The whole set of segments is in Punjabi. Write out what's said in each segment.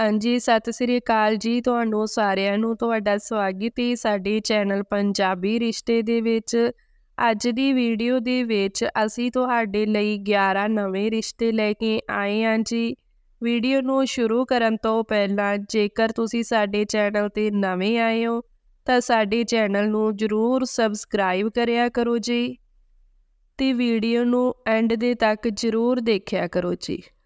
ਹਾਂਜੀ, ਸਤਿ ਸ੍ਰੀ ਅਕਾਲ ਜੀ ਤੁਹਾਨੂੰ ਸਾਰਿਆਂ ਨੂੰ, ਤੁਹਾਡਾ ਸਵਾਗਤ ਹੈ ਸਾਡੇ ਚੈਨਲ ਪੰਜਾਬੀ ਰਿਸ਼ਤੇ ਦੇ ਵਿੱਚ। ਅੱਜ ਦੀ ਵੀਡੀਓ ਦੇ ਵਿੱਚ ਅਸੀਂ ਤੁਹਾਡੇ ਲਈ 11 ਨਵੇਂ ਰਿਸ਼ਤੇ ਲੈ ਕੇ ਆਏ ਹਾਂ ਜੀ। ਵੀਡੀਓ ਨੂੰ ਸ਼ੁਰੂ ਕਰਨ ਤੋਂ ਪਹਿਲਾਂ ਜੇਕਰ ਤੁਸੀਂ ਸਾਡੇ ਚੈਨਲ ਤੇ ਨਵੇਂ ਆਏ ਹੋ, ਤਾਂ ਸਾਡੇ ਚੈਨਲ ਨੂੰ ਜਰੂਰ ਸਬਸਕ੍ਰਾਈਬ ਕਰਿਆ ਕਰੋ ਜੀ। ਤੇ ਵੀਡੀਓ ਨੂੰ ਐਂਡ ਦੇ ਤੱਕ ਜਰੂਰ ਦੇਖਿਆ ਕਰੋ ਜੀ।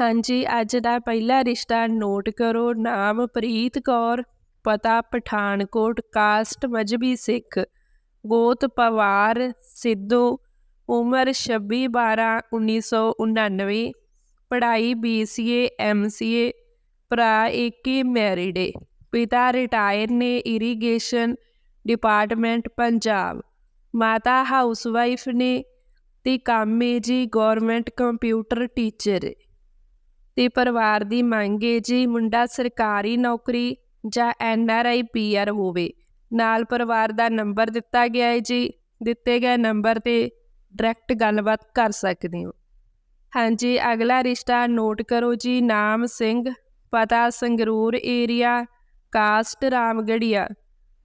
ਹਾਂਜੀ, ਅੱਜ ਦਾ ਪਹਿਲਾ ਰਿਸ਼ਤਾ ਨੋਟ ਕਰੋ। ਨਾਮ ਪ੍ਰੀਤ ਕੌਰ, ਪਤਾ ਪਠਾਨਕੋਟ, ਕਾਸਟ ਮਜਬੀ ਸਿੱਖ, ਗੋਤ ਪਵਾਰ, ਸਿੱਧੂ, ਉਮਰ 26 12 1999 ਪੜ੍ਹਾਈ BCA MCA ਭਰਾ ਏਕੇ ਮੈਰਿਡ ਏ। ਪਿਤਾ ਰਿਟਾਇਰ ਨੇ, ਇਰੀਗੇਸ਼ਨ ਡਿਪਾਰਟਮੈਂਟ, ਪੰਜਾਬ। ਮਾਤਾ ਹਾਊਸਵਾਈਫ ਨੇ, ਤੇ ਕਾਮੇ ਜੀ ਗਵਰਨਮੈਂਟ ਕੰਪਿਊਟਰ ਟੀਚਰ ਏ। ਤੇ ਪਰਿਵਾਰ ਦੀ ਮੰਗ ਹੈ ਜੀ ਮੁੰਡਾ ਸਰਕਾਰੀ ਨੌਕਰੀ ਜਾਂ N R I, P R ਹੋਵੇ। ਨਾਲ ਪਰਿਵਾਰ ਦਾ ਨੰਬਰ ਦਿੱਤਾ ਗਿਆ ਹੈ ਜੀ। ਦਿੱਤੇ ਗਏ ਨੰਬਰ ਤੇ ਡਾਇਰੈਕਟ ਗੱਲਬਾਤ ਕਰ ਸਕਦੇ ਹੋ। ਹਾਂਜੀ, ਅਗਲਾ ਰਿਸ਼ਤਾ ਨੋਟ ਕਰੋ ਜੀ। ਨਾਮ ਸਿੰਘ, ਪਤਾ ਸੰਗਰੂਰ ਏਰੀਆ, ਕਾਸਟ ਰਾਮਗੜੀਆ।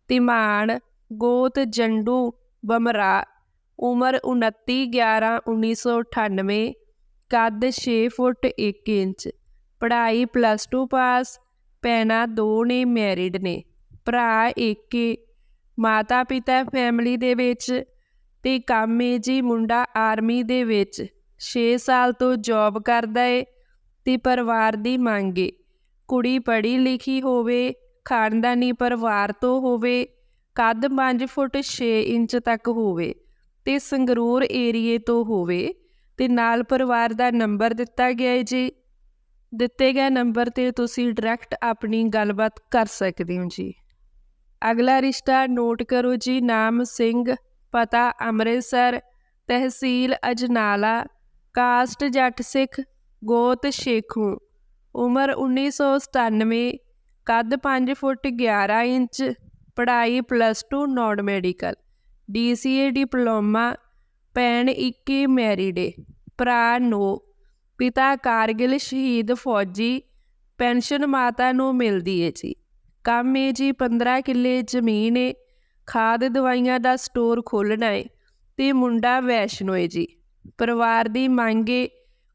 ਤਿਮਾਨ, ਗੋਤ ਜੰਡੂ, ਬਮਰਾ। ਉਮਰ 29 11 1998 ਕੱਦ 6 ਫੁੱਟ 1 ਇੰਚ। ਪੜ੍ਹਾਈ ਪਲੱਸ 2 ਪਾਸ ਪੈਣਾ ਦੋ ਨੇ ਮੈਰਿਡ ਨੇ। ਭਰਾ ਏਕੇ ਮਾਤਾ ਪਿਤਾ ਫੈਮਿਲੀ ਦੇ ਵਿੱਚ ਤੇ ਕੰਮ ਏ ਜੀ ਮੁੰਡਾ ਆਰਮੀ ਦੇ ਵਿੱਚ। 6 ਸਾਲ ਤੋਂ ਜੌਬ ਕਰਦਾ ਏ ਤੇ ਪਰਿਵਾਰ ਦੀ ਮੰਗ ਏ। ਕੁੜੀ ਪੜ੍ਹੀ ਲਿਖੀ ਹੋਵੇ, ਖਾਨਦਾਨੀ ਪਰਿਵਾਰ ਤੋਂ ਹੋਵੇ, ਕੱਦ 5 ਫੁੱਟ 6 ਇੰਚ ਤੱਕ ਹੋਵੇ ਤੇ ਸੰਗਰੂਰ ਏਰੀਏ ਤੋਂ ਹੋਵੇ। ਤੇ ਨਾਲ ਪਰਿਵਾਰ ਦਾ ਨੰਬਰ ਦਿੱਤਾ ਗਿਆ ਹੈ ਜੀ। ਦਿੱਤੇ ਗਏ ਨੰਬਰ ਤੇ ਤੁਸੀਂ ਡਾਇਰੈਕਟ ਆਪਣੀ ਗੱਲਬਾਤ ਕਰ ਸਕਦੇ ਹੋ ਜੀ। ਅਗਲਾ ਰਿਸ਼ਤਾ ਨੋਟ ਕਰੋ ਜੀ, ਨਾਮ ਸਿੰਘ, ਪਤਾ ਅੰਮ੍ਰਿਤਸਰ, ਤਹਿਸੀਲ ਅਜਨਾਲਾ ਕਾਸਟ ਜੱਟ ਸਿੱਖ, ਗੋਤ ਸ਼ੇਖੂ, ਉਮਰ 1997 ਕੱਦ 5 ਫੁੱਟ 11 ਇੰਚ, ਪੜ੍ਹਾਈ plus 2 non medical DCA diploma, ਭੈਣ 21 ਮੈਰੀਡੇ ਭਰਾ ਨੂੰ, ਪਿਤਾ ਕਾਰਗਿਲ ਸ਼ਹੀਦ ਫੌਜੀ ਪੈਨਸ਼ਨ ਮਾਤਾ ਨੂੰ ਮਿਲਦੀ ਹੈ ਜੀ। ਕੰਮ ਏ ਜੀ 15 ਕਿੱਲੇ ਜ਼ਮੀਨ ਏ, ਖਾਦ ਦਵਾਈਆਂ ਦਾ ਸਟੋਰ ਖੋਲਣਾ ਏ ਤੇ ਮੁੰਡਾ ਵੈਸ਼ਨੋ ਏ ਜੀ। ਪਰਿਵਾਰ ਦੀ ਮੰਗ ਮੰਗੇ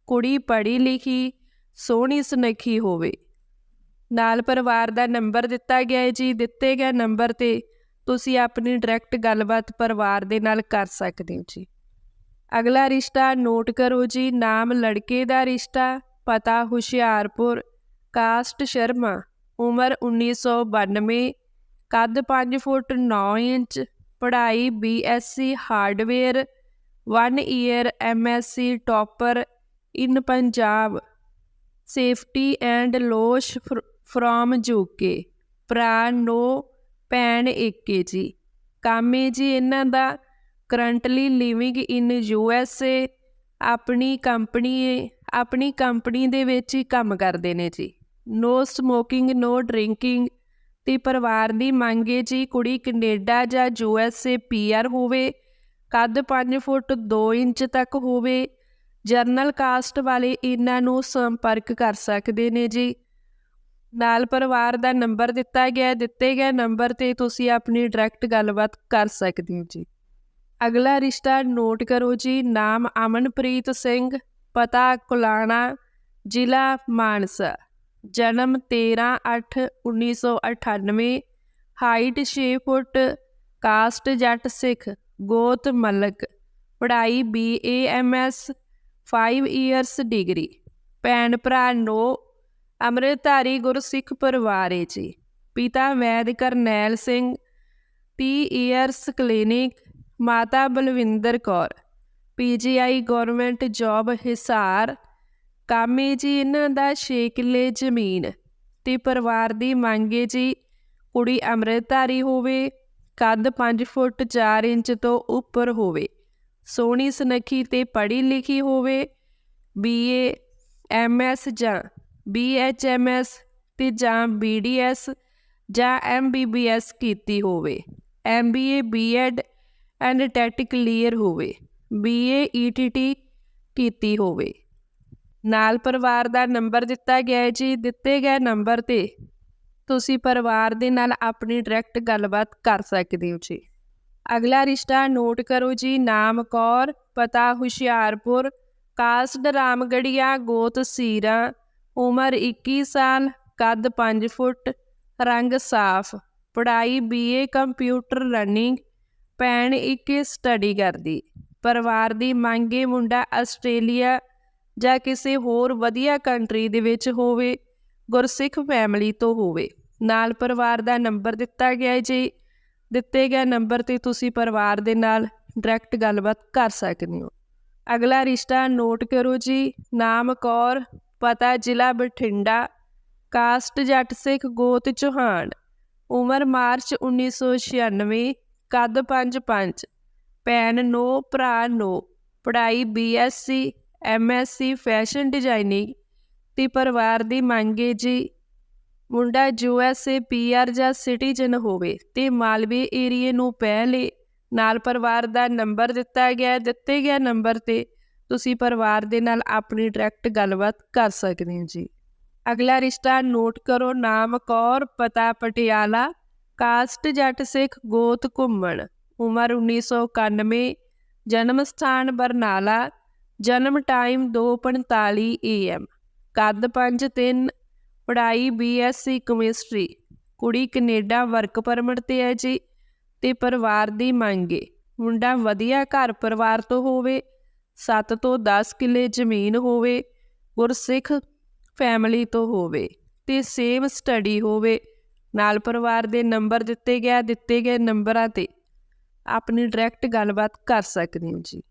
ਕੁੜੀ ਪੜ੍ਹੀ ਲਿਖੀ, ਸੋਹਣੀ ਸੁਨੱਖੀ ਹੋਵੇ। ਨਾਲ ਪਰਿਵਾਰ ਦਾ ਨੰਬਰ ਦਿੱਤਾ ਗਿਆ ਹੈ ਜੀ, ਦਿੱਤੇ ਗਏ ਨੰਬਰ ਤੇ ਤੁਸੀਂ ਆਪਣੀ ਡਾਇਰੈਕਟ ਗੱਲਬਾਤ ਪਰਿਵਾਰ ਦੇ ਨਾਲ ਕਰ ਸਕਦੇ ਹੋ ਜੀ। ਅਗਲਾ ਰਿਸ਼ਤਾ ਨੋਟ ਕਰੋ ਜੀ, ਨਾਮ ਲੜਕੇ ਦਾ ਰਿਸ਼ਤਾ, ਪਤਾ ਹੁਸ਼ਿਆਰਪੁਰ, ਕਾਸਟ ਸ਼ਰਮਾ, ਉਮਰ 1992 ਕੱਦ 5 ਫੁੱਟ 9 ਇੰਚ, ਪੜ੍ਹਾਈ BSc hardware 1 year MSc topper, in Punjab, safety and loss from UK ਭਰਾ ਨੋ, ਭੈਣ ਏਕੇ ਜੀ, ਕਾਮੇ ਜੀ ਇਹਨਾਂ ਦਾ currently living in U S A, ਆਪਣੀ ਕੰਪਨੀ ਆਪਣੀ ਕੰਪਨੀ ਦੇ ਵਿੱਚ ਹੀ ਕੰਮ ਕਰਦੇ ਨੇ ਜੀ। ਨੋ ਸਮੋਕਿੰਗ ਨੋ ਡਰਿੰਕਿੰਗ ਤੇ ਪਰਿਵਾਰ ਦੀ ਮੰਗ ਮੰਗੇ ਜੀ ਕੁੜੀ ਕੈਨੇਡਾ ਜਾਂ U S A P R ਹੋਵੇ, ਕੱਦ 5 ਫੁੱਟ 2 ਇੰਚ ਤੱਕ ਹੋਵੇ, ਜਰਨਲ ਕਾਸਟ ਵਾਲੇ ਇਹਨਾਂ ਨੂੰ ਸੰਪਰਕ ਕਰ ਸਕਦੇ ਨੇ ਜੀ। ਨਾਲ ਪਰਿਵਾਰ ਦਾ ਨੰਬਰ ਦਿੱਤਾ ਗਿਆ, ਦਿੱਤੇ ਗਏ ਨੰਬਰ ਤੇ ਤੁਸੀਂ ਆਪਣੀ ਡਾਇਰੈਕਟ ਗੱਲਬਾਤ ਕਰ ਸਕਦੇ ਹੋ ਜੀ। ਅਗਲਾ ਰਿਸ਼ਤਾ ਨੋਟ ਕਰੋ ਜੀ, ਨਾਮ ਅਮਨਪ੍ਰੀਤ ਸਿੰਘ, ਪਤਾ ਕੁਲਾਣਾ, ਜ਼ਿਲ੍ਹਾ ਮਾਨਸਾ। ਜਨਮ 13/8/1998 ਹਾਈਟ 6 ਫੁੱਟ, ਕਾਸਟ ਜੱਟ ਸਿੱਖ, ਗੋਤ ਮਲਕ। ਪੜ੍ਹਾਈ BAMS 5 ਇਅਰਸ ਡਿਗਰੀ ਭੈਣ ਭਰਾ ਨੋ, ਅੰਮ੍ਰਿਤਧਾਰੀ ਗੁਰਸਿੱਖ ਪਰਿਵਾਰ ਏ ਜੀ। ਪਿਤਾ ਵੈਦ ਕਰਨੈਲ ਸਿੰਘ 30 ਇਅਰਸ ਕਲੀਨਿਕ ਮਾਤਾ Balwinder Kaur, PGI government job Hisar, ਕਾਮੇ ਜੀ ਇਹਨਾਂ ਦਾ 6 ਕਿੱਲੇ ਜ਼ਮੀਨ ਤੇ ਪਰਿਵਾਰ ਦੀ ਮੰਗ ਏ ਜੀ, ਕੁੜੀ ਅੰਮ੍ਰਿਤਧਾਰੀ ਹੋਵੇ, ਕੱਦ 5 ਫੁੱਟ 4 ਇੰਚ ਤੋਂ ਉੱਪਰ ਹੋਵੇ, ਸੋਹਣੀ ਸੁਨੱਖੀ ਤੇ ਪੜ੍ਹੀ ਲਿਖੀ ਹੋਵੇ, ਬੀਏ, ਐਮਐਸ ਜਾਂ ਬੀਐਚਐਮਐਸ ਤੇ ਜਾਂ ਬੀਡੀਐਸ ਜਾਂ ਐਮਬੀਬੀਐਸ ਕੀਤੀ ਹੋਵੇ, MBA, BEd and TET clear ਹੋਵੇ ਬੀਏ ਈਟੀਟੀ ਕੀਤੀ ਹੋਵੇ। ਨਾਲ ਪਰਿਵਾਰ ਦਾ ਨੰਬਰ ਦਿੱਤਾ ਗਿਆ ਹੈ ਜੀ, ਦਿੱਤੇ ਗਏ ਨੰਬਰ ਤੇ ਤੁਸੀਂ ਪਰਿਵਾਰ ਦੇ ਨਾਲ ਆਪਣੀ ਡਾਇਰੈਕਟ ਗੱਲਬਾਤ ਕਰ ਸਕਦੇ ਹੋ ਜੀ। ਅਗਲਾ ਰਿਸ਼ਤਾ ਨੋਟ ਕਰੋ ਜੀ, ਨਾਮ ਕੌਰ, ਪਤਾ ਹੁਸ਼ਿਆਰਪੁਰ, ਕਾਸਟ ਰਾਮਗੜੀਆ, ਗੋਤ ਸੀਰਾ, ਉਮਰ 21 ਸਾਲ, ਕੱਦ 5 ਫੁੱਟ, ਰੰਗ ਸਾਫ਼, ਪੜ੍ਹਾਈ ਬੀਏ ਕੰਪਿਊਟਰ ਰਨਿੰਗ ਭੈਣ ਇੱਕ ਸਟੱਡੀ ਕਰਦੀ। ਪਰਿਵਾਰ ਦੀ ਮੰਗੇ ਮੁੰਡਾ ਆਸਟ੍ਰੇਲੀਆ ਜਾਂ ਕਿਸੇ ਹੋਰ ਵਧੀਆ ਕੰਟਰੀ ਦੇ ਵਿੱਚ ਹੋਵੇ, ਗੁਰਸਿੱਖ ਫੈਮਿਲੀ ਤੋਂ ਹੋਵੇ। ਨਾਲ ਪਰਿਵਾਰ ਦਾ ਨੰਬਰ ਦਿੱਤਾ ਗਿਆ ਹੈ ਜੀ। ਦਿੱਤੇ ਗਏ ਨੰਬਰ ਤੇ ਤੁਸੀਂ ਪਰਿਵਾਰ ਦੇ ਨਾਲ ਡਾਇਰੈਕਟ ਗੱਲਬਾਤ ਕਰ ਸਕਦੇ ਹੋ। ਅਗਲਾ ਰਿਸ਼ਤਾ ਨੋਟ ਕਰੋ ਜੀ। ਨਾਮ ਕੌਰ, ਪਤਾ ਜ਼ਿਲ੍ਹਾ ਬਠਿੰਡਾ ਕਾਸਟ ਜੱਟ ਸਿੱਖ ਗੋਤ ਚੌਹਾਨ। ਉਮਰ ਮਾਰਚ 1996 ਕੱਦ 5-5 ਭੈਣ ਨੋ, ਭਰਾ ਨੋ, ਪੜ੍ਹਾਈ ਬੀਐਸਸੀ ਐਮਐਸਸੀ ਫੈਸ਼ਨ ਡਿਜ਼ਾਈਨਿੰਗ ਤੇ ਪਰਿਵਾਰ ਦੀ ਮੰਗ ਮੰਗੇ ਜੀ, ਮੁੰਡਾ ਯੂਐਸਏ ਪੀਆਰ ਜਾਂ ਸਿਟੀਜ਼ਨ ਹੋਵੇ ਤੇ ਮਾਲਵੇ ਏਰੀਏ ਨੂੰ ਪਹਿਲੇ ਨਾਲ ਪਰਿਵਾਰ ਦਾ ਨੰਬਰ ਦਿੱਤਾ ਗਿਆ ਦਿੱਤੇ ਗਿਆ ਨੰਬਰ ਤੇ ਤੁਸੀਂ ਪਰਿਵਾਰ ਦੇ ਨਾਲ ਆਪਣੀ ਡਾਇਰੈਕਟ ਗੱਲਬਾਤ ਕਰ ਸਕਦੇ ਹੋ ਜੀ। ਅਗਲਾ ਰਿਸ਼ਤਾ ਨੋਟ ਕਰੋ, ਨਾਮ ਕੌਰ, ਪਤਾ ਪਟਿਆਲਾ ਕਾਸਟ ਜੱਟ ਸਿੱਖ ਗੋਤ ਘੁੰਮਣ, ਉਮਰ 1991 ਜਨਮ ਸਥਾਨ ਬਰਨਾਲਾ, ਜਨਮ ਟਾਈਮ 2:45 ਏਐਮ ਕੱਦ 5-3 ਪੜ੍ਹਾਈ ਬੀਐਸਸੀ ਕੈਮਿਸਟਰੀ, ਕੁੜੀ ਕੈਨੇਡਾ ਵਰਕ ਪਰਮਿਟ ਤੇ ਹੈ ਜੀ, ਤੇ ਪਰਿਵਾਰ ਦੀ ਮੰਗੇ ਮੁੰਡਾ ਵਧੀਆ ਘਰ ਪਰਿਵਾਰ ਤੋਂ ਹੋਵੇ 7 ਤੋਂ 10 ਕਿੱਲੇ ਜ਼ਮੀਨ ਹੋਵੇ, ਗੁਰਸਿੱਖ ਫੈਮਿਲੀ ਤੋਂ ਹੋਵੇ, ਤੇ ਸੇਮ ਸਟੱਡੀ ਹੋਵੇ ਨਾਲ ਪਰਿਵਾਰ ਦੇ ਨੰਬਰ ਦਿੱਤੇ ਗਿਆ, ਦਿੱਤੇ ਗਏ ਨੰਬਰਾਂ ਤੇ ਆਪਣੀ ਡਾਇਰੈਕਟ ਗੱਲਬਾਤ ਕਰ ਸਕਦੇ ਹੋ ਜੀ।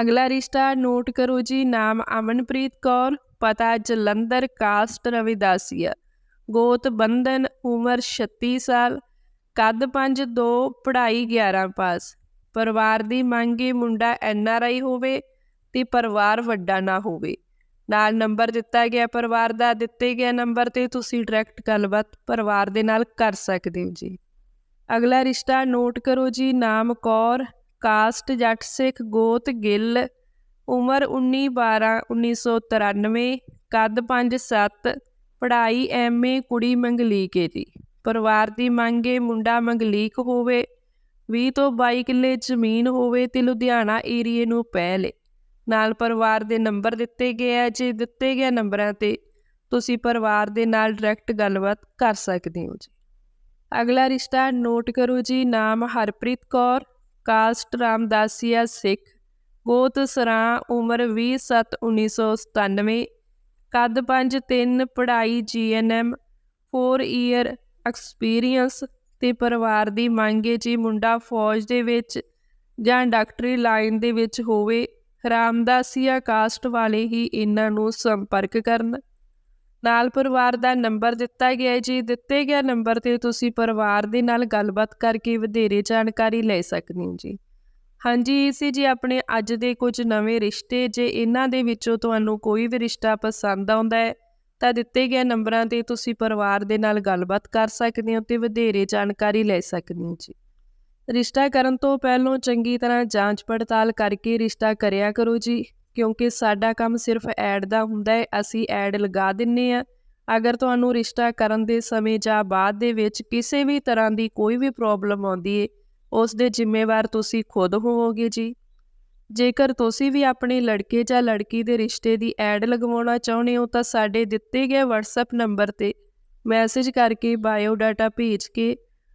ਅਗਲਾ ਰਿਸ਼ਤਾ ਨੋਟ ਕਰੋ ਜੀ, ਨਾਮ ਅਮਨਪ੍ਰੀਤ ਕੌਰ, ਪਤਾ ਜਲੰਧਰ ਕਾਸਟ ਰਵਿਦਾਸੀਆ ਗੋਤ ਬੰਧਨ, ਉਮਰ 36 ਸਾਲ, ਕੱਦ 5-2 ਪੜ੍ਹਾਈ 11 ਪਾਸ। ਪਰਿਵਾਰ ਦੀ ਮੰਗ ਮੰਗੇ ਮੁੰਡਾ ਐੱਨ ਆਰ ਆਈ ਹੋਵੇ ਤੇ ਪਰਿਵਾਰ ਵੱਡਾ ਨਾ ਹੋਵੇ। ਨਾਲ ਨੰਬਰ ਦਿੱਤਾ ਗਿਆ, ਪਰਿਵਾਰ ਦਾ ਦਿੱਤੇ ਗਿਆ ਨੰਬਰ ਤੇ ਤੁਸੀਂ ਡਾਇਰੈਕਟ ਗੱਲਬਾਤ ਪਰਿਵਾਰ ਦੇ ਨਾਲ ਕਰ ਸਕਦੇ ਹੋ ਜੀ। ਅਗਲਾ ਰਿਸ਼ਤਾ ਨੋਟ ਕਰੋ ਜੀ, ਨਾਮ ਕੌਰ ਕਾਸਟ ਜੱਟ, ਸਿੱਖ, ਗੋਤ, ਗਿੱਲ, ਉਮਰ 19 12 1993 ਕੱਦ 5 7 ਪੜ੍ਹਾਈ ਐਮਏ ਕੁੜੀ ਮੰਗਲੀਕ ਹੈ ਜੀ। ਪਰਿਵਾਰ ਦੀ ਮੰਗ ਮੰਗੇ ਮੁੰਡਾ ਮੰਗਲੀਕ ਹੋਵੇ 20 ਤੋਂ 22 ਕਿੱਲੇ ਜ਼ਮੀਨ ਹੋਵੇ ਤੇ ਲੁਧਿਆਣਾ ਏਰੀਏ ਨੂੰ ਪਹਿਲੇ ਨਾਲ ਪਰਿਵਾਰ ਦੇ ਨੰਬਰ ਦਿੱਤੇ ਗਏ ਆ, ਜੇ ਦਿੱਤੇ ਗਏ ਨੰਬਰਾਂ ਤੇ ਤੁਸੀਂ ਪਰਿਵਾਰ ਦੇ ਨਾਲ ਡਾਇਰੈਕਟ ਗੱਲਬਾਤ ਕਰ ਸਕਦੇ ਹੋ ਜੀ। ਅਗਲਾ ਰਿਸ਼ਤਾ ਨੋਟ ਕਰੋ ਜੀ, ਨਾਮ ਹਰਪ੍ਰੀਤ ਕੌਰ ਕਾਸਟ ਰਾਮਦਾਸੀਆ ਸਿੱਖ, ਗੋਤ ਸਰਾ, ਉਮਰ 20/7/1997 ਕੱਦ 5-3 ਪੜ੍ਹਾਈ ਜੀਐਨਐਮ 4 ਈਅਰ ਐਕਸਪੀਰੀਅੰਸ ਤੇ ਪਰਿਵਾਰ ਦੀ ਮੰਗ ਹੈ ਜੀ, ਮੁੰਡਾ ਫੌਜ ਦੇ ਵਿੱਚ ਜਾਂ ਡਾਕਟਰੀ ਲਾਈਨ ਦੇ ਵਿੱਚ ਹੋਵੇ। ਰਾਮਦਾਸੀਆ ਕਾਸਟ ਵਾਲੇ ਹੀ ਇਹਨਾਂ ਨੂੰ ਸੰਪਰਕ ਕਰਨ। ਨਾਲ ਪਰਿਵਾਰ ਦਾ ਨੰਬਰ ਦਿੱਤਾ ਗਿਆ ਜੀ। ਦਿੱਤੇ ਗਿਆ ਨੰਬਰ ਤੇ ਤੁਸੀਂ ਪਰਿਵਾਰ ਦੇ ਨਾਲ ਗੱਲਬਾਤ ਕਰਕੇ ਵਧੇਰੇ ਜਾਣਕਾਰੀ ਲੈ ਸਕਦੇ ਹੋ ਜੀ। ਹਾਂਜੀ, ਇਹ ਸੀ ਜੀ ਆਪਣੇ ਅੱਜ ਦੇ ਕੁਝ ਨਵੇਂ ਰਿਸ਼ਤੇ। ਜੇ ਇਹਨਾਂ ਦੇ ਵਿੱਚੋਂ ਤੁਹਾਨੂੰ ਕੋਈ ਵੀ ਰਿਸ਼ਤਾ ਪਸੰਦ ਆਉਂਦਾ ਹੈ, ਤਾਂ ਦਿੱਤੇ ਗਏ ਨੰਬਰਾਂ ਤੇ ਤੁਸੀਂ ਪਰਿਵਾਰ ਦੇ ਨਾਲ ਗੱਲਬਾਤ ਕਰ ਸਕਦੇ ਹੋ ਤੇ ਵਧੇਰੇ ਜਾਣਕਾਰੀ ਲੈ ਸਕਦੇ ਹੋ ਜੀ। ਰਿਸ਼ਤਾ ਕਰਨ ਤੋਂ ਪਹਿਲਾਂ ਚੰਗੀ ਤਰ੍ਹਾਂ ਜਾਂਚ ਪੜਤਾਲ ਕਰਕੇ ਰਿਸ਼ਤਾ ਕਰਿਆ ਕਰੋ ਜੀ, ਕਿਉਂਕਿ ਸਾਡਾ ਕੰਮ ਸਿਰਫ ਐਡ ਦਾ ਹੁੰਦਾ ਹੈ, ਅਸੀਂ ਐਡ ਲਗਾ ਦਿੰਨੇ ਆ ਅਗਰ ਤੁਹਾਨੂੰ ਰਿਸ਼ਤਾ ਕਰਨ ਦੇ ਸਮੇਂ ਜਾਂ ਬਾਅਦ ਦੇ ਵਿੱਚ ਕਿਸੇ ਵੀ ਤਰ੍ਹਾਂ ਦੀ ਕੋਈ ਵੀ ਪ੍ਰੋਬਲਮ ਆਉਂਦੀ ਹੈ ਉਸ ਦੇ ਜ਼ਿੰਮੇਵਾਰ ਤੁਸੀਂ ਖੁਦ ਹੋਵੋਗੇ ਜੀ। ਜੇਕਰ ਤੁਸੀਂ ਵੀ ਆਪਣੇ ਲੜਕੇ ਜਾਂ ਲੜਕੀ ਦੇ ਰਿਸ਼ਤੇ ਦੀ ਐਡ ਲਗਵਾਉਣਾ ਚਾਹੁੰਦੇ ਹੋ, ਤਾਂ ਸਾਡੇ ਦਿੱਤੇ ਗਏ WhatsApp ਨੰਬਰ ਤੇ ਮੈਸੇਜ ਕਰਕੇ ਬਾਇਓ ਡਾਟਾ ਭੇਜ ਕੇ